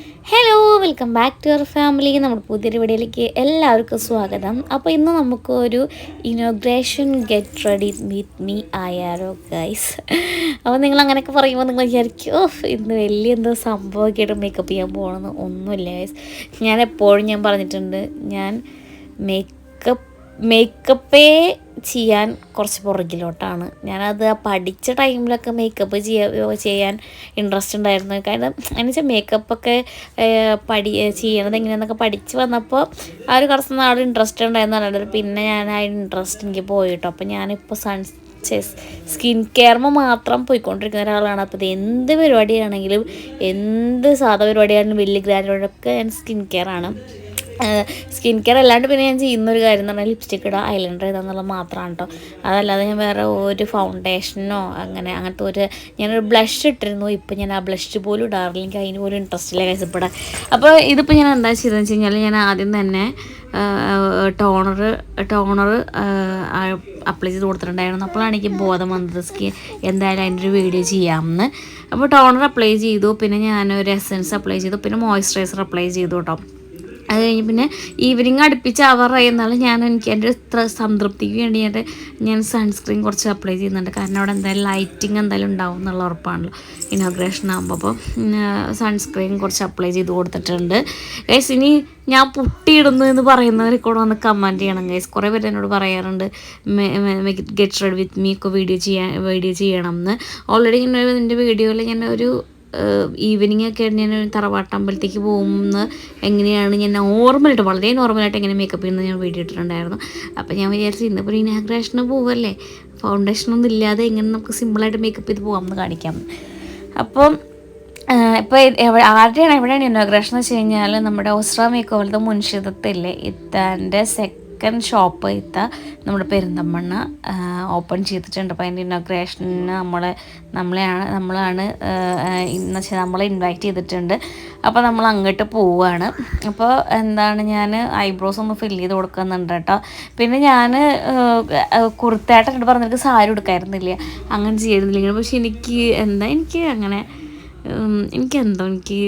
Hello welcome back to our family നമ്മുടെ പുതിയൊരു വീഡിയോയിലേക്ക് എല്ലാവർക്കും സ്വാഗതം. അപ്പോൾ ഇന്ന് നമുക്ക് ഒരു inauguration get ready with me ആയാരോ guys അപ്പോൾ നിങ്ങൾ അങ്ങനെയൊക്കെ പറയുമ്പോൾ നിങ്ങൾ വിചാരിക്കും ഓ ഇന്ന് വലിയ എന്തോ സംഭവമൊക്കെ ആയിട്ട് മേക്കപ്പ് ചെയ്യാൻ പോകണമെന്ന് ഒന്നുമില്ല ഗൈസ് ഞാൻ എപ്പോഴും ഞാൻ പറഞ്ഞിട്ടുണ്ട് ഞാൻ മേക്കപ്പ് മേക്കപ്പേ ചെയ്യാൻ കുറച്ച് പുറകിലോട്ടാണ്. ഞാനത് പഠിച്ച ടൈമിലൊക്കെ മേക്കപ്പ് ചെയ്യാ ചെയ്യാൻ ഇൻട്രസ്റ്റ് ഉണ്ടായിരുന്നു. കാരണം എന്ന് വെച്ചാൽ മേക്കപ്പൊക്കെ പഠി ചെയ്യണത് എങ്ങനെയാണെന്നൊക്കെ പഠിച്ച് വന്നപ്പോൾ ആ ഒരു കുറച്ച് നാൾ ഇൻട്രസ്റ്റ് ഉണ്ടായിരുന്നു അല്ലാണ്ട് പിന്നെ ഞാൻ ആ ഇൻട്രസ്റ്റ് എനിക്ക് പോയിട്ടോ. അപ്പോൾ ഞാനിപ്പോൾ സൺ സ്കിൻ കെയർമ മാത്രം പോയിക്കൊണ്ടിരിക്കുന്ന ഒരാളാണ്. അപ്പോൾ ഇത് എന്ത് പരിപാടിയാണെങ്കിലും എന്ത് സാധാ പരിപാടിയാണെങ്കിലും വലിയ ഗ്രാൻഡോടൊക്കെ ഞാൻ സ്കിൻ കെയർ ആണ്. സ്കിൻ കെയർ അല്ലാണ്ട് പിന്നെ ഞാൻ ചെയ്യുന്ന ഒരു കാര്യം എന്ന് പറഞ്ഞാൽ ലിപ്സ്റ്റിക് ഇടുക ഐലൈനർ ഇതാന്നുള്ളത് മാത്രമാണ് കേട്ടോ അതല്ലാതെ ഞാൻ വേറെ ഒരു ഫൗണ്ടേഷനോ അങ്ങനെ അങ്ങനത്തെ ഒരു ഞാനൊരു ബ്ലഷ് ഇട്ടിരുന്നു ഇപ്പം ഞാൻ ആ ബ്ലഷ് പോലും ഇടാറില്ല. എനിക്ക് അതിന് പോലും ഇൻട്രസ്റ്റ് ഇല്ല കൈസപ്പെടാൻ അപ്പോൾ ഇതിപ്പോൾ ഞാൻ എന്താ ചെയ്തതെന്ന് വെച്ച് കഴിഞ്ഞാൽ ഞാൻ ആദ്യം തന്നെ ടോണർ ടോണർ അപ്ലൈ ചെയ്ത് കൊടുത്തിട്ടുണ്ടായിരുന്നു. അപ്പോഴാണ് എനിക്ക് ബോധം വന്നത് സ്കിൻ എന്തായാലും അതിന്റെ ഒരു വീഡിയോ ചെയ്യാമെന്ന്. അപ്പോൾ ടോണർ അപ്ലൈ ചെയ്തു പിന്നെ ഞാൻ ഒരു എസൻസ് അപ്ലൈ ചെയ്തു പിന്നെ മോയ്സ്ചറൈസർ അപ്ലൈ ചെയ്തു കേട്ടോ അത് കഴിഞ്ഞ് പിന്നെ ഈവനിങ് അടുപ്പിച്ച് അവർ എന്നാലും ഞാൻ എനിക്ക് എന്റെ ഇത്ര സംതൃപ്തിക്ക് വേണ്ടിയിട്ട് ഞാൻ സൺസ്ക്രീൻ കുറച്ച് അപ്ലൈ ചെയ്യുന്നുണ്ട്. കാരണം അവിടെ എന്തായാലും ലൈറ്റിങ് എന്തായാലും ഉണ്ടാവും എന്നുള്ള ഉറപ്പാണല്ലോ. ഇനോഗ്രേഷൻ ആകുമ്പോൾ അപ്പോൾ സൺസ്ക്രീൻ കുറച്ച് അപ്ലൈ ചെയ്ത് കൊടുത്തിട്ടുണ്ട്. ഗൈസ് ഇനി ഞാൻ പുട്ടിയിടുന്നു എന്ന് പറയുന്നവരെ കൂടെ വന്ന് കമന്റ് ചെയ്യണം ഗൈസ് കുറേ പേര് എന്നോട് പറയാറുണ്ട് ഗെറ്റ് റെഡ് വിത്ത് മീ ഒക്കെ വീഡിയോ ചെയ്യാൻ വീഡിയോ ചെയ്യണം എന്ന്. ഓൾറെഡി ഞാൻ എന്റെ വീഡിയോയിൽ ഞാൻ ഒരു ഈവനിങ് ഒക്കെ ഞാൻ തറവാട്ടമ്പലത്തേക്ക് പോകുന്ന എങ്ങനെയാണ് ഞാൻ നോർമലായിട്ട് വളരെ നോർമലായിട്ട് എങ്ങനെ മേക്കപ്പ് ചെയ്യുന്നത് ഞാൻ വീഡിയോ ഇട്ടിട്ടുണ്ടായിരുന്നു. അപ്പോൾ ഞാൻ വിചാരിച്ചു ഇന്നിപ്പോൾ ഇനാഗ്രേഷന് പോവല്ലേ? ഫൗണ്ടേഷനൊന്നും ഇല്ലാതെ എങ്ങനെ നമുക്ക് സിമ്പിളായിട്ട് മേക്കപ്പ് ചെയ്ത് പോകാമെന്ന് കാണിക്കാം. അപ്പം ഇപ്പോൾ ആരുടെയാണ് എവിടെയാണ് ഇനോഗ്രേഷൻ എന്ന് വെച്ച് കഴിഞ്ഞാൽ നമ്മുടെ ഓസ്ട്ര മേക്കോവലത്തെ മുൻഷിതത്തില്ലേ? ഇത്താന്റെ സെക് സെക്കൻഡ് ഷോപ്പ് ഇത്ത നമ്മുടെ പെരിന്തമണ്ണ ഓപ്പൺ ചെയ്തിട്ടുണ്ട്. അപ്പോൾ അതിന്റെ ഇനോഗ്രേഷന് നമ്മളെ നമ്മളെയാണ് നമ്മളാണ് എന്ന് വെച്ചാൽ നമ്മളെ ഇൻവൈറ്റ് ചെയ്തിട്ടുണ്ട്. അപ്പോൾ നമ്മൾ അങ്ങോട്ട് പോവുകയാണ് അപ്പോൾ എന്താണ് ഞാൻ ഐബ്രോസ് ഒന്ന് ഫില്ല് ചെയ്ത് കൊടുക്കുന്നുണ്ട് കേട്ടോ. പിന്നെ ഞാൻ കുർത്തേട്ടനോട് പറഞ്ഞിട്ട് സാരി കൊടുക്കായിരുന്നില്ല അങ്ങനെ ചെയ്യുന്നില്ല പക്ഷെ എനിക്ക് എന്താ എനിക്ക് അങ്ങനെ എനിക്കെന്തോ എനിക്ക്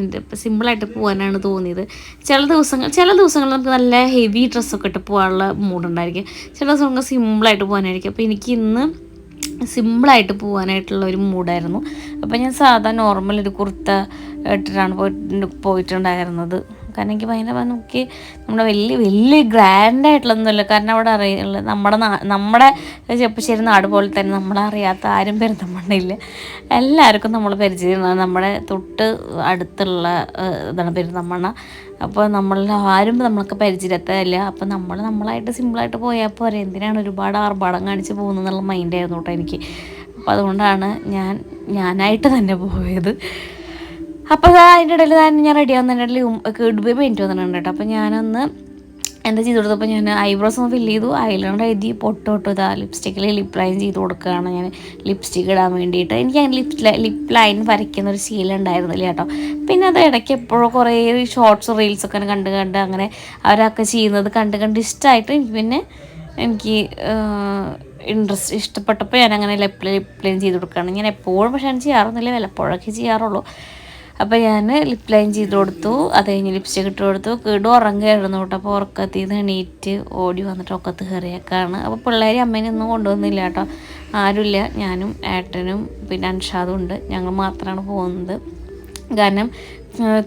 എന്താ സിമ്പിളായിട്ട് പോകാനാണ് തോന്നിയത്. ചില ദിവസങ്ങൾ ചില ദിവസങ്ങൾ നമുക്ക് നല്ല ഹെവി ഡ്രസ്സൊക്കെ ഇട്ട് പോകാനുള്ള മൂഡുണ്ടായിരിക്കും ചില ദിവസം നമുക്ക് സിമ്പിളായിട്ട് പോകാനായിരിക്കും അപ്പോൾ എനിക്ക് ഇന്ന് സിമ്പിളായിട്ട് പോകാനായിട്ടുള്ള ഒരു മൂഡായിരുന്നു അപ്പോൾ ഞാൻ സാധാ നോർമൽ ഒരു കുർത്ത ഇട്ടിട്ടാണ് പോയിട്ട് പോയിട്ടുണ്ടായിരുന്നത്. കാരണം എനിക്ക് ഭയങ്കര നോക്കി നമ്മുടെ വലിയ വലിയ ഗ്രാൻഡ് ആയിട്ടുള്ളതൊന്നുമില്ല കാരണം അവിടെ അറിയില്ല നമ്മുടെ നമ്മുടെ ചെപ്പശ്ശേരി നാട് പോലെ തന്നെ നമ്മളെ അറിയാത്ത ആരും പെരുന്തമണ്ണയില്ല എല്ലാവർക്കും നമ്മൾ പരിചയം നമ്മുടെ തൊട്ട് അടുത്തുള്ള ഇതാണ് പെരുന്തമണ്ണ അപ്പോൾ നമ്മൾ ആരും നമ്മളൊക്കെ പരിചയത്തല്ല അപ്പോൾ നമ്മൾ നമ്മളായിട്ട് സിമ്പിളായിട്ട് പോയാൽ പോരെ. എന്തിനാണ് ഒരുപാട് ആർഭാടം കാണിച്ച് പോകുന്നത് എന്നുള്ള മൈൻഡായിരുന്നു കേട്ടോ എനിക്ക്. അപ്പോൾ അതുകൊണ്ടാണ് ഞാൻ ഞാനായിട്ട് തന്നെ പോയത്. അപ്പോൾ അതിന്റെ ഇടയിൽ ഞാൻ റെഡി ആവുന്നതിന്റെ ഇടയിൽ കേടുപോയി പെയിന്റ് വന്നിട്ടുണ്ട് കേട്ടോ. അപ്പോൾ ഞാനൊന്ന് എന്താ ചെയ്ത് കൊടുത്തപ്പോൾ ഞാൻ ഐബ്രോസ് ഒന്ന് ഫില്ല് ചെയ്തു. ഐലൈനർ എഴുതി പൊട്ടോട്ടോ ഇതാ ലിപ്സ്റ്റിക്കിൽ ലിപ് ലൈൻ ചെയ്ത് കൊടുക്കുകയാണ് ഞാൻ. ലിപ്സ്റ്റിക്ക് ഇടാൻ വേണ്ടിയിട്ട്. എനിക്ക് അതിന് ലിപ് ലിപ് ലൈൻ വരയ്ക്കുന്ന ഒരു ശീലം ഉണ്ടായിരുന്നില്ല കേട്ടോ. പിന്നെ അത് ഇടയ്ക്ക് എപ്പോഴും കുറേ ഷോർട്സ് റീൽസൊക്കെ കണ്ട് കണ്ട് അങ്ങനെ അവരൊക്കെ ചെയ്യുന്നത് കണ്ട് കണ്ട് ഇഷ്ടമായിട്ട് എനിക്ക് പിന്നെ എനിക്ക് ഇൻട്രസ്റ്റ് ഇഷ്ടപ്പെട്ടപ്പോൾ ഞാൻ അങ്ങനെ ലിപ് ലൈൻ ചെയ്ത് കൊടുക്കുകയാണ്. ഞാൻ എപ്പോഴും പക്ഷേ ഞാൻ ചെയ്യാറൊന്നുമില്ല. വല്ലപ്പോഴൊക്കെ ചെയ്യാറുള്ളൂ. അപ്പോൾ ഞാൻ ലിപ് ലൈൻ ചെയ്ത് കൊടുത്തു. അത് കഴിഞ്ഞ് ലിപ്സ്റ്റിക് ഇട്ട് കൊടുത്തു. കിടു ഉറങ്ങുകയായിരുന്നു കേട്ടോ. അപ്പോൾ ഉറക്കത്തിൽ നിന്ന് എണീറ്റ് ഓടി വന്നിട്ട് ഒക്കത്ത് കയറിയേക്കാണ്. അപ്പോൾ പിള്ളേർ അമ്മേനൊന്നും കൊണ്ടുവന്നില്ല കേട്ടോ. ആരുമില്ല. ഞാനും ഏട്ടനും പിന്നെ അൻഷാദും ഉണ്ട്. ഞങ്ങൾ മാത്രമാണ് പോകുന്നത്. കാരണം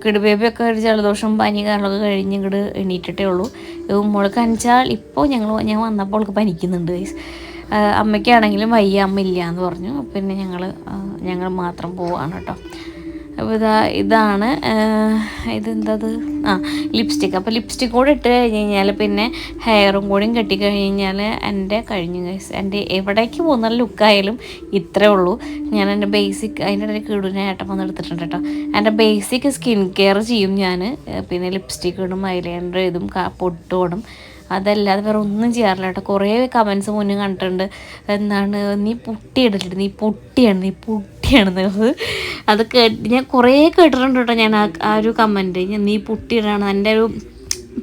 കിടുബേബിയൊക്കെ ഒരു ജലദോഷം പനി കാരണമൊക്കെ കഴിഞ്ഞ് ഇങ്ങോട്ട് എണീറ്റിട്ടേ ഉള്ളൂ. മോൾക്ക് അഞ്ചാൾ. ഇപ്പോൾ ഞങ്ങൾ ഞാൻ വന്നപ്പോൾ അവൾക്ക് പനിക്കുന്നുണ്ട് അമ്മയ്ക്കാണെങ്കിലും വയ്യ അമ്മ ഇല്ല എന്ന് പറഞ്ഞു. പിന്നെ ഞങ്ങൾ ഞങ്ങൾ മാത്രം പോവാണ് കേട്ടോ. അപ്പോൾ ഇതാ ഇതാണ് ഇതെന്തത്? ആ ലിപ്സ്റ്റിക്ക് അപ്പോൾ ലിപ്സ്റ്റിക് കൂടെ ഇട്ട് കഴിഞ്ഞ് കഴിഞ്ഞാൽ പിന്നെ ഹെയറും കൂടിയും കെട്ടി കഴിഞ്ഞാൽ എന്റെ കഴിഞ്ഞു ഗൈസ് എന്റെ എവിടേക്ക് പോകുന്ന ലുക്കായാലും ഇത്രേ ഉള്ളൂ. ഞാൻ എന്റെ ബേസിക് അതിന്റെ ഇടയിൽ കിടുന്ന ഏട്ടം വന്ന് എടുത്തിട്ടുണ്ട് കേട്ടോ. എന്റെ ബേസിക് സ്കിൻ കെയർ ചെയ്യും ഞാൻ പിന്നെ ലിപ്സ്റ്റിക് ഇടും ഐലൈനർ ഇതും പൊട്ടോടും അതല്ലാതെ വേറെ ഒന്നും ചെയ്യാറില്ല കേട്ടോ. കുറേ കമൻസ് മുന്നേ കണ്ടിട്ടുണ്ട്. എന്താണ് നീ പൊട്ടിയിടലിട്ട് നീ പൊട്ടിയാണ് നീ പൊട്ടിയാണെന്നുള്ളത് അത് കേട്ട് ഞാൻ കുറേ കേട്ടിട്ടുണ്ട് കേട്ടോ ഞാൻ ആ ഒരു കമന്റ് നീ പൊട്ടിയിടാണ് എന്റെ ഒരു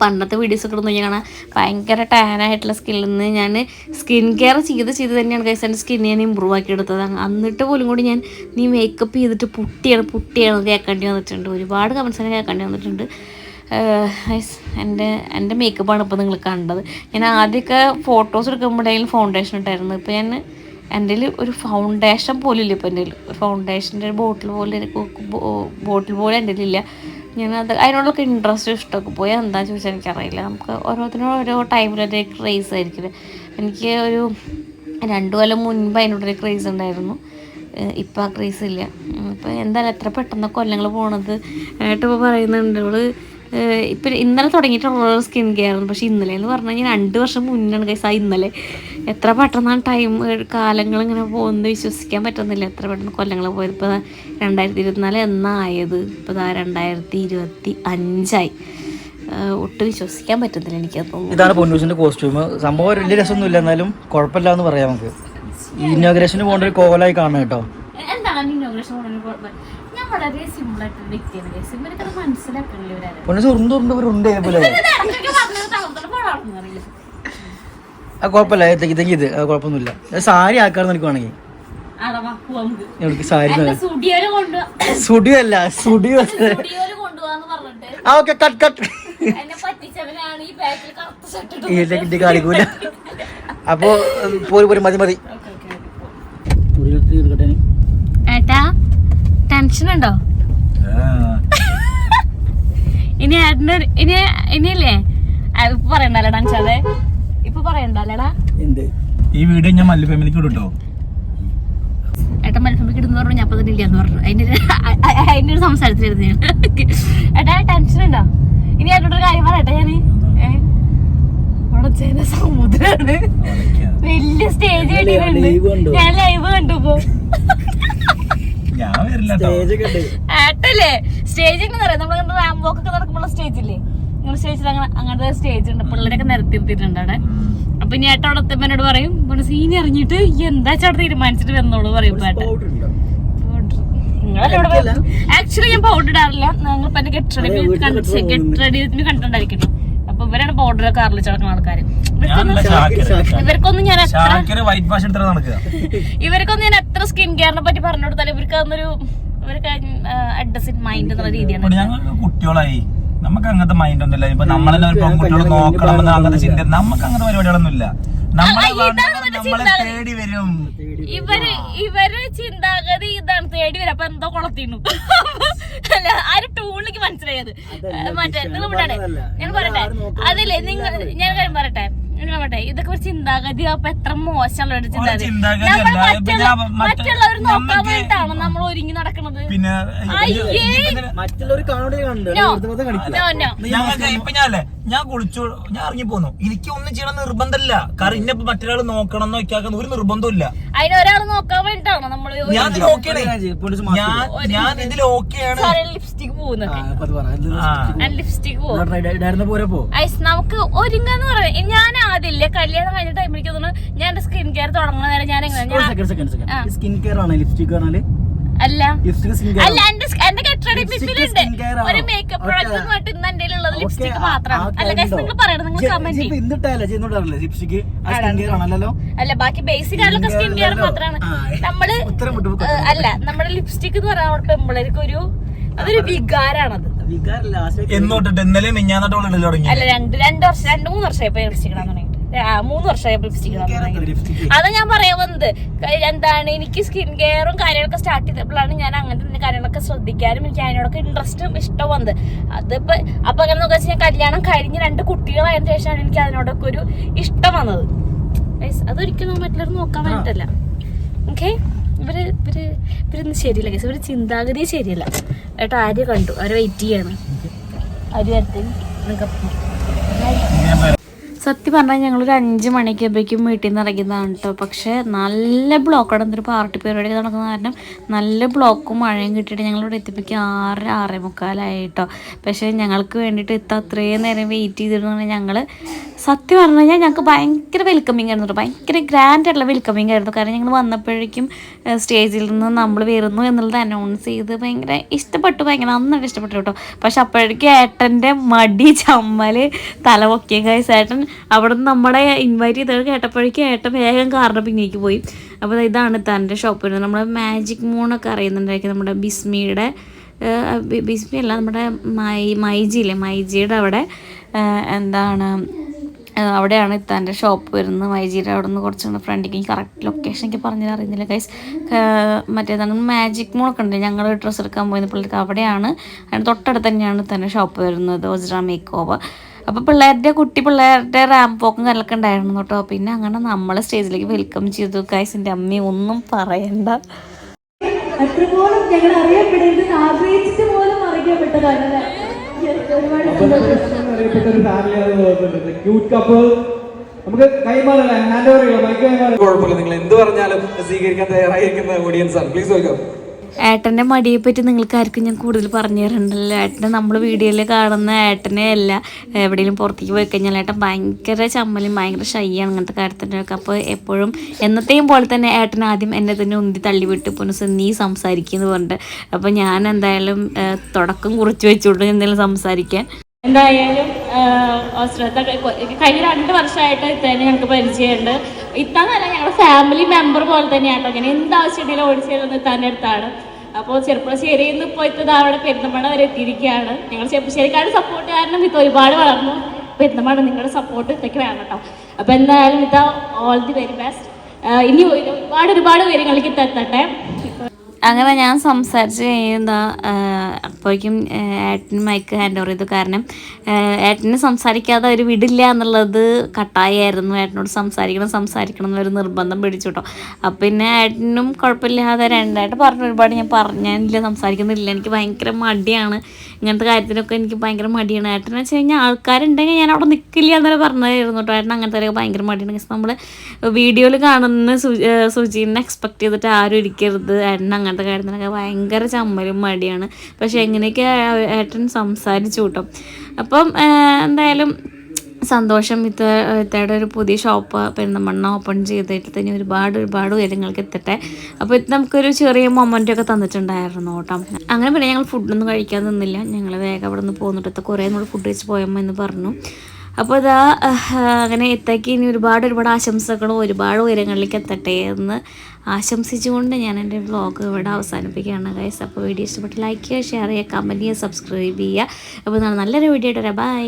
പണ്ടത്തെ വീഡിയോസ് ഒക്കെ ഞാൻ കാണാൻ ഭയങ്കര ടാനായിട്ടുള്ള സ്കിന്നിൽ നിന്ന് ഞാൻ സ്കിൻ കെയർ ചെയ്ത് ചെയ്ത് തന്നെയാണ് കൈസ് എന്റെ സ്കിന്നെ ഞാൻ ഇമ്പ്രൂവ് ആക്കി എടുത്തത്. എന്നിട്ട് പോലും കൂടി ഞാൻ നീ മേക്കപ്പ് ചെയ്തിട്ട് പുട്ടിയാണ് പുട്ടിയാണ് കേൾക്കേണ്ടി വന്നിട്ടുണ്ട്. ഒരുപാട് കമൻസ് തന്നെ കേൾക്കേണ്ടി വന്നിട്ടുണ്ട്. എന്റെ എന്റെ മേക്കപ്പാണ് ഇപ്പോൾ നിങ്ങൾ കണ്ടത്. ഞാൻ ആദ്യമൊക്കെ ഫോട്ടോസ് എടുക്കുമ്പോഴേലും ഫൗണ്ടേഷൻ ഇട്ടായിരുന്നു ഇപ്പോൾ ഞാൻ എന്റെ ഒരു ഫൗണ്ടേഷൻ പോലും ഇല്ല ഇപ്പോൾ എന്റെ ഒരു ഫൗണ്ടേഷന്റെ ഒരു ബോട്ടിൽ പോലെ ബോട്ടിൽ പോലെ എന്റെ ഇല്ല. ഞാൻ അത് അതിനോടൊക്കെ ഇൻട്രസ്റ്റ് ഇഷ്ടമൊക്കെ പോയി. എന്താ ചോദിച്ചാൽ എനിക്കറിയില്ല. നമുക്ക് ഓരോരുത്തരും ഓരോ ടൈമിലൊരു ക്രേസ് ആയിരിക്കും എനിക്ക് ഒരു രണ്ടു കൊല്ലം മുൻപ് അതിനോടൊരു ക്രേസ് ഉണ്ടായിരുന്നു. ഇപ്പം ആ ക്രേസ് ഇല്ല. ഇപ്പം എന്തായാലും എത്ര പെട്ടെന്ന് കൊല്ലങ്ങൾ പോണത്? ഇപ്പോൾ പറയുന്നുണ്ട്. അവൾ ഇപ്പം ഇന്നലെ തുടങ്ങിയിട്ടുള്ള സ്കിൻ കെയർ ആണ്. പക്ഷേ ഇന്നലെ എന്ന് പറഞ്ഞാൽ കഴിഞ്ഞാൽ രണ്ട് വർഷം മുന്നാണ് കൈസ ഇന്നലെ. എത്ര പെട്ടെന്നാണ് ടൈം കാലങ്ങൾ ഇങ്ങനെ പോകുന്നത് വിശ്വസിക്കാൻ പറ്റുന്നില്ല. എത്ര പെട്ടെന്ന് കൊല്ലങ്ങൾ പോയത്. ഇപ്പോൾ രണ്ടായിരത്തി ഇരുപത്തിനാല് എന്നായത്. ഇപ്പോൾ ദാ രണ്ടായിരത്തി ഇരുപത്തി അഞ്ചായി. ഒട്ടും വിശ്വസിക്കാൻ പറ്റുന്നില്ല എനിക്ക് തോന്നുന്നു. ഇതാണ് പൊന്നൂസിന്റെ കോസ്റ്റ്യൂം സംഭവം വലിയ രസമൊന്നുമില്ല. എന്നാലും കുഴപ്പമില്ല എന്ന് പറയാം നമുക്ക്. ഈ ഇന്നോഗ്രേഷന് പോകേണ്ട ഒരു കോലായി കാണണം കേട്ടോ. എന്താണ് ഇന്നോഗ്രേഷൻ ഞാൻ വളരെ സിമ്പിൾ ആയിട്ടൊരു വ്യക്തിയാണ് guys. ഇവരൊക്കെ മനസ്സിലാക്കണില്ല ഇവരാരും പൊന്നൂസ് ഉറുണ്ട് ഉറുണ്ട് ഉണ്ട് പോലെ ആ കുഴപ്പമില്ല. ഇതെങ്കിൽ ഇത്. അത് കുഴപ്പമൊന്നുമില്ല. സാരി ആക്കാന്ന് എനിക്ക് വേണമെങ്കിൽ. എനിക്ക് സാരി അല്ല ആ ഓക്കെ കട്ട് കട്ട് കാണിക്കൂല അപ്പോ പോരി പോരി മതി മതി. ഏട്ടാ ടെൻഷൻ ഉണ്ടോ? ഇനി ഏട്ടന് ഒരു- ഇനി ഇനിയല്ലേ? പറയണ്ടല്ലോ ടെൻഷൻ അതെ. പറയണ്ടല്ലേടാ? എന്ത്? ഈ വീഡിയോ ഞാൻ മല്ലു ഫാമിലിക്ക് ഇടുട്ടോ. ഏട്ടൻ മത്സരമിക്ക് ഇടുന്ന പറഞ്ഞു ഞാൻ അപ്പൊ തന്നെ ഇല്ലാന്ന് പറഞ്ഞു. അതിന്റെ അതിന്റെ ഒരു സംസാരത്തിലിരുന്നു ഞാൻ. ഏട്ടാ ടെൻഷൻ ഉണ്ടോ ഇനി ഏട്ടനോട് കാര്യം പറയട്ടെ ഞാൻ? അവിടെ ചെന്ന സമുദ്രാണ്. വലിയ സ്റ്റേജ് കെട്ടിയിട്ടുണ്ട് ഞാൻ ലൈവ് കണ്ടു ഇപ്പൊ. ഞാൻ വരില്ല കേട്ടോ ഏട്ടല്ലേ? സ്റ്റേജ് എന്ന് പറയാം. നമ്മൾ റാംബോക്ക് ഒക്കെ നടക്കുമ്പോൾ സ്റ്റേജ് ഇല്ലേ? നിങ്ങൾ സ്റ്റേജിൽ അങ്ങനെ അങ്ങനത്തെ സ്റ്റേജ് ഉണ്ട്. പിള്ളേരൊക്കെ നിരത്തിർത്തിയിട്ടുണ്ട് അവിടെ. അപ്പൊ ഇനി ഏട്ടൻ അവിടെ എത്തുമ്പോനോട് പറയും പിന്നെ സീനി അറിഞ്ഞിട്ട് എന്താ ചേട്ടൻ തീരുമാനിച്ചിട്ട് വന്നോളൂ പറയും ഏട്ടൻ. ആക്ച്വലി ഞാൻ പൗഡർ ഇടാറില്ല. ഞങ്ങൾ കണ്ടിട്ടുണ്ടായിരിക്കും എന്റെ ഗെറ്റ് റെഡി ഗെറ്റ് റെഡി കണ്ടിട്ടുണ്ടായിരിക്കുന്നു അപ്പൊ ഇവരാണ് പൗഡർ കാറിൽ ചടക്കുന്ന ആൾക്കാർ ഇവർക്കൊന്നും ഞാൻ എത്ര വൈറ്റ് വാഷ് എടുത്തിട്ട് നടക്കുക. ഇവർക്കൊന്നും ഞാൻ എത്ര സ്കിൻ കെയറിനെ പറ്റി പറഞ്ഞു കൊടുത്താലും ഇവർക്ക് അതൊന്നൊരു ഇവർക്ക് അഡ്ജസ്റ്റ് മൈൻഡ് എന്നുള്ള രീതിയാണ്. കുട്ടികളായി. നമുക്ക് അങ്ങനത്തെ മൈൻഡ് ഒന്നുമില്ല ഇപ്പൊ നമ്മളെ ഒരു പെൺകുട്ടികളെ നോക്കണം എന്ന് അങ്ങനത്തെ ചിന്ത നമുക്ക് അങ്ങനത്തെ പരിപാടികളൊന്നും ഇല്ല നമ്മളെ നമ്മളെ തേടി വരും. ഇവർ ഇവർ ചിന്താഗതി ഇതാണ് തേടി വരും. അപ്പൊ എന്തോ കൊളത്തിന്നു. അല്ല ആ ഒരു ടൂണിലേക്ക് മനസ്സിലായത് മറ്റേ നിങ്ങൾ വിടാടെ ഞാൻ പറയട്ടെ. അതല്ലേ നിങ്ങൾ ഞാൻ കാര്യം പറയട്ടെ പറയട്ടെ. ഇതൊക്കെ ഒരു ചിന്താഗതി. അപ്പൊ എത്ര മോശമുള്ള ഒരു ചിന്താഗതി. മറ്റുള്ളവർ നോക്കാൻ വേണ്ടിട്ടാണ് നമ്മൾ ഒരുങ്ങി നടക്കുന്നത് പിന്നെ മറ്റുള്ളവർ കാണുന്നത് ഞാൻ കുളിച്ചു ഞാൻ ഇറങ്ങി പോന്നു എനിക്ക് ഒന്നും ചെയ്യണം നിർബന്ധമില്ല. കാരണം ഇന്നെ ഇപ്പൊ മറ്റൊരാൾ നോക്കണം എന്ന് വെക്കാൻ ഒരു നിർബന്ധമില്ല നോക്കാൻ വേണ്ടിട്ടാണോ നമ്മൾ ഞാൻ ഓക്കെയാണ് ഞാൻ ഞാൻ ഇതിൽ ഓക്കെയാണ് ലിപ്സ്റ്റിക് നമുക്ക് ഒരുങ്ങാന്ന് പറയാം. ഞാൻ ആദ്യമില്ല കല്യാണം കഴിഞ്ഞ ടൈമിലേക്ക് തോന്നുന്നു ഞാൻ സ്കിൻ കെയർ തുടങ്ങുന്ന നേരം ഞാൻ എങ്ങനെ സെക്കൻഡ് സെക്കൻഡ് സ്കിൻ കെയർ ആണ്? ലിപ്സ്റ്റിക് പറഞ്ഞാൽ അല്ല. ലിപ്സ്റ്റിക് സ്കിൻ കെയർ അല്ല എന്റെ എന്റെ കെട്ടടി Lipstick പിപ്പിലുണ്ട് skin care ആണോ? ഒരു മേക്കപ്പ് പ്രൊഡക്റ്റ് എന്ന് പറഞ്ഞിട്ട് ഇന്ന് എന്റെ ഉള്ളത് ലിപ്സ്റ്റിക് മാത്രമാണ്. അല്ല ഗൈസ് നിങ്ങൾ പറയണം നിങ്ങൾ കമന്റ് ലിപ്സ്റ്റിക് ആണല്ലോ. അല്ല ബാക്കി ബേസിക് ആയിട്ടുള്ള സ്കിൻ കെയർ മാത്രമാണ്. നമ്മൾ അല്ല നമ്മുടെ ലിപ്സ്റ്റിക് എന്ന് പറഞ്ഞാൽ പെമ്പിളർക്ക് ഒരു അതൊരു വികാരാണത്. അത് ലാസ്റ്റ് എന്നോട്ടിട്ട് ഇന്നലെ മിഞ്ഞാന്നിട്ട് തുടങ്ങി. അല്ല രണ്ട് രണ്ട് വർഷം രണ്ട് മൂന്ന് വർഷമായി ഇപ്പൊ ലിപ്സ്റ്റിക് ആ, മൂന്ന് വർഷമായി ലിപ്സ്റ്റിക് അത് ഞാൻ പറയാൻ വന്നത് എന്താണ് എനിക്ക് സ്കിൻ കെയറും കാര്യങ്ങളൊക്കെ സ്റ്റാർട്ട് ചെയ്തപ്പോഴാണ് ഞാൻ അങ്ങനത്തെ കാര്യങ്ങളൊക്കെ ശ്രദ്ധിക്കാനും എനിക്ക് അതിനോടൊക്കെ ഇൻട്രസ്റ്റും ഇഷ്ടം വന്നത്. അതിപ്പോ അപ്പൊ അങ്ങനെ നോക്കുക ഞാൻ കല്യാണം കഴിഞ്ഞ് രണ്ട് കുട്ടികളായതിനു ശേഷമാണ് എനിക്ക് അതിനോടൊക്കെ ഒരു ഇഷ്ടം വന്നത്. അതൊരിക്കലും മറ്റുള്ളവർ നോക്കാൻ വേണ്ടിട്ടല്ല ഓക്കെ ഇവർ ഇവർ ഇവരൊന്നും ശരിയല്ല കേസ് ഇവർ ചിന്താഗതി ശരിയല്ല. ഏട്ടാ ആര്യ കണ്ടു. അവരെ വെയിറ്റ് ചെയ്യാണ്. ആര്യ വരത്തേക്ക് നിങ്ങൾക്ക് സത്യം പറഞ്ഞാൽ ഞങ്ങളൊരു അഞ്ച് മണിക്കാകുമ്പോഴേക്കും വീട്ടിൽ നിന്ന് ഇറങ്ങിയതാണ് കേട്ടോ പക്ഷേ നല്ല ബ്ലോക്ക് അവിടെ എന്തൊരു പാർട്ടി പരിപാടി നടക്കുന്ന കാരണം നല്ല ബ്ലോക്കും മഴയും കിട്ടിയിട്ട് ഞങ്ങളിവിടെ എത്തിപ്പിക്കും ആറ് ആറേ മുക്കാലായി കേട്ടോ പക്ഷേ ഞങ്ങൾക്ക് വേണ്ടിയിട്ട് ഇത്ത അത്രയും നേരം വെയിറ്റ് ചെയ്തിരുന്നു ഞങ്ങൾ സത്യം പറഞ്ഞു കഴിഞ്ഞാൽ ഞങ്ങൾക്ക് ഭയങ്കര വെൽക്കമിങ് ആയിരുന്നു ഭയങ്കര ഗ്രാൻഡ് ആയിട്ടുള്ള വെൽക്കമിങ് ആയിരുന്നു. കാരണം ഞങ്ങൾ വന്നപ്പോഴേക്കും സ്റ്റേജിൽ നിന്ന് നമ്മൾ വരുന്നു എന്നുള്ളത് അനൗൺസ് ചെയ്ത് ഭയങ്കര ഇഷ്ടപ്പെട്ടു. ഭയങ്കര നന്നായിട്ട് ഇഷ്ടപ്പെട്ടു കേട്ടോ പക്ഷെ അപ്പോഴേക്കും ഏട്ടന്റെ മടി ചമ്മൽ തല പൊക്കിയ ഏട്ടൻ അവിടെ നിന്ന് നമ്മളെ ഇൻവൈറ്റ് ചെയ്തത് കേട്ടപ്പോഴേക്കും ഏട്ടൻ വേഗം കാറിന്റെ പിന്നേക്ക് പോയി. അപ്പോൾ ഇതാണ് തന്റെ ഷോപ്പ് വരുന്നത് നമ്മുടെ മാജിക് മൂണൊക്കെ അറിയുന്നുണ്ടായിരിക്കും നമ്മുടെ ബിസ്മിയുടെ ബിസ്മി അല്ല നമ്മുടെ മൈ മൈജിയിലെ മൈജിയുടെ അവിടെ എന്താണ് അവിടെയാണ് ഇത്താന്റെ ഷോപ്പ് വരുന്നത്. മൈജിയുടെ അവിടെ നിന്ന് കുറച്ചുകൂടെ ഫ്രണ്ടിക്ക് എനിക്ക് കറക്റ്റ് ലൊക്കേഷൻ എനിക്ക് പറഞ്ഞാൽ അറിയുന്നില്ല ഗൈസ് മറ്റേതാണ് മാജിക് മോളൊക്കെ ഉണ്ട്. ഞങ്ങൾ ഡ്രസ്സ് എടുക്കാൻ പിള്ളേർക്ക് അവിടെയാണ് അതിന് തൊട്ടടുത്ത് തന്നെയാണ് ഇത്താന്റെ ഷോപ്പ് വരുന്നത്. ഒജ്ര മേക്ക് ഓവർ അപ്പോൾ പിള്ളേരുടെ കുട്ടി പിള്ളേരുടെ റാമ്പ് പോക്കും കല്ലൊക്കെ ഉണ്ടായിരുന്നു കേട്ടോ. പിന്നെ അങ്ങനെ നമ്മളെ സ്റ്റേജിലേക്ക് വെൽക്കം ചെയ്തു. ഗൈസിന്റെ അമ്മ ഒന്നും പറയണ്ട. അത്രപോലും ഞങ്ങൾ അറിയപ്പെടേണ്ടത് ആഗ്രഹിച്ചിട്ട് പോലും അറിയപ്പെട്ടതാണ് നമുക്ക് കൈമാറല്ലേ ഹാൻഡ് ഓവർ ചെയ്യാം മൈക്ക് കൈമാറി. കുഴപ്പമില്ല. നിങ്ങൾ എന്ത് പറഞ്ഞാലും സ്വീകരിക്കാൻ തയ്യാറായിരിക്കുന്ന ഓഡിയൻസ് ആണ്. പ്ലീസ് വെൽക്കം ഏട്ടന്റെ മടിയെ പറ്റി നിങ്ങൾക്ക് ആർക്കും ഞാൻ കൂടുതൽ പറഞ്ഞു തരണ്ടല്ലോ. ഏട്ടനെ നമ്മൾ വീഡിയോയിൽ കാണുന്ന ഏട്ടനെ അല്ല എവിടെയെങ്കിലും പുറത്തേക്ക് പോയി കഴിഞ്ഞാൽ ഏട്ടൻ ഭയങ്കര ചമ്മലും ഭയങ്കര ഷൈയാണ് അങ്ങനത്തെ കാര്യത്തിന്റെയൊക്കെ അപ്പോൾ എപ്പോഴും എന്നത്തെയും പോലെ തന്നെ ഏട്ടൻ ആദ്യം എന്നെ തന്നെ ഉന്തി തള്ളിവിട്ട് പുനസ് നീ സംസാരിക്കുന്നു പറഞ്ഞിട്ട്. അപ്പോൾ ഞാൻ എന്തായാലും തുടക്കം കുറിച്ച് വെച്ചുകൊണ്ട് എന്തെങ്കിലും സംസാരിക്കാൻ. എന്തായാലും ഓസ്ട്രേലിയ കഴിഞ്ഞ രണ്ട് വർഷമായിട്ട് ഇത്തന്നെ ഞങ്ങൾക്ക് പരിചയമുണ്ട്. ഇത്താന്നല്ല ഞങ്ങളുടെ ഫാമിലി മെമ്പർ പോലെ തന്നെയാണ് ഇങ്ങനെ എന്ത് ആവശ്യമുണ്ടെങ്കിലും ഓടിച്ചു ഇത്താന്റെ അടുത്താണ്. അപ്പോൾ ചെറുപ്പശ്ശേരിയിൽ നിന്ന് ഇപ്പോൾ ഇത്തത് അവിടെ പെരുന്തമണ്ണ വരെ എത്തിയിരിക്കുകയാണ്. ഞങ്ങൾ ചെറുപ്പശ്ശേരിക്കാരുടെ സപ്പോർട്ട് കാരണം ഇത് ഒരുപാട് വളർന്നു. പെരുന്തമണ്ണ നിങ്ങളുടെ സപ്പോർട്ട് ഇതൊക്കെ വേണം കേട്ടോ അപ്പോൾ എന്തായാലും ഇതാ ഓൾ ദി വെരി ബെസ്റ്റ് ഇനി ഒരുപാട് ഒരുപാട് ഉയരങ്ങളിലേക്ക് ഇത്തെത്തട്ടെ അങ്ങനെ ഞാൻ സംസാരിച്ച് കഴിയുന്ന അപ്പോഴേക്കും ഏട്ടന് മൈക്ക് ഹാൻഡ് ഓവർ ചെയ്തു. കാരണം ഏട്ടന് സംസാരിക്കാതെ അവർ വിടില്ല എന്നുള്ളത് കട്ടായായിരുന്നു. ഏട്ടനോട് സംസാരിക്കണം സംസാരിക്കണം എന്നൊരു നിർബന്ധം പിടിച്ചു കേട്ടോ അപ്പം പിന്നെ ഏട്ടനും കുഴപ്പമില്ലാതെ രണ്ടായിട്ട് പറഞ്ഞു ഒരുപാട് ഞാൻ പറഞ്ഞില്ല സംസാരിക്കുന്നില്ല. എനിക്ക് ഭയങ്കര മടിയാണ്. ഇങ്ങനത്തെ കാര്യത്തിനൊക്കെ എനിക്ക് ഭയങ്കര മടിയാണ്. ഏട്ടൻ വെച്ച് കഴിഞ്ഞാൽ ആൾക്കാരുണ്ടെങ്കിൽ ഞാൻ അവിടെ നിൽക്കില്ല എന്നൊരു പറഞ്ഞതായിരുന്നു കേട്ടോ. ഏട്ടൻ അങ്ങനത്തെ ഭയങ്കര മടിയാണ്. നമ്മൾ വീഡിയോയിൽ കാണുന്ന സുജീനെ എക്സ്പെക്ട് ചെയ്തിട്ട് ആരും ഇരിക്കരുത്. ഏട്ടൻ അങ്ങനത്തെ കാര്യത്തിനൊക്കെ ഭയങ്കര ചമ്മലും മടിയാണ്. പക്ഷെ എങ്ങനെയൊക്കെ ഏട്ടൻ സംസാരിച്ചു കേട്ടോ. അപ്പം എന്തായാലും സന്തോഷം ഇത്ത ഇത്തയുടെ ഒരു പുതിയ ഷോപ്പ് പെരുന്തമണ്ണ ഓപ്പൺ ചെയ്തിട്ട് തന്നെ ഒരുപാട് ഒരുപാട് ഉയരങ്ങൾക്ക് എത്തട്ടെ. അപ്പോൾ ഇത് നമുക്കൊരു ചെറിയ മൊമെന്റ് ഒക്കെ തന്നിട്ടുണ്ടായിരുന്നു കേട്ടോ. അങ്ങനെ പിന്നെ ഞങ്ങൾ ഫുഡൊന്നും കഴിക്കാൻ നിന്നില്ല. ഞങ്ങൾ വേഗം അവിടെ നിന്ന് പോകുന്നിട്ട് കുറേ നമ്മൾ ഫുഡ് കഴിച്ച് പോയമ്മ എന്ന് പറഞ്ഞു. അപ്പോൾ ഇതാ അങ്ങനെ എത്തേക്ക് ഇനി ഒരുപാട് ഒരുപാട് ആശംസകളും ഒരുപാട് ഉയരങ്ങളിലേക്ക് എത്തട്ടെ എന്ന് ആശംസിച്ചുകൊണ്ട് ഞാൻ എന്റെ വ്ളോഗ് ഇവിടെ അവസാനിപ്പിക്കുകയാണ് ഗൈസ് അപ്പോൾ വീഡിയോ ഇഷ്ടപ്പെട്ട് ലൈക്ക് ചെയ്യുക ഷെയർ ചെയ്യുക കമന്റ് ചെയ്യുക സബ്സ്ക്രൈബ് ചെയ്യുക. അപ്പോൾ നല്ലൊരു വീഡിയോ ഇട്ടരാം ബൈ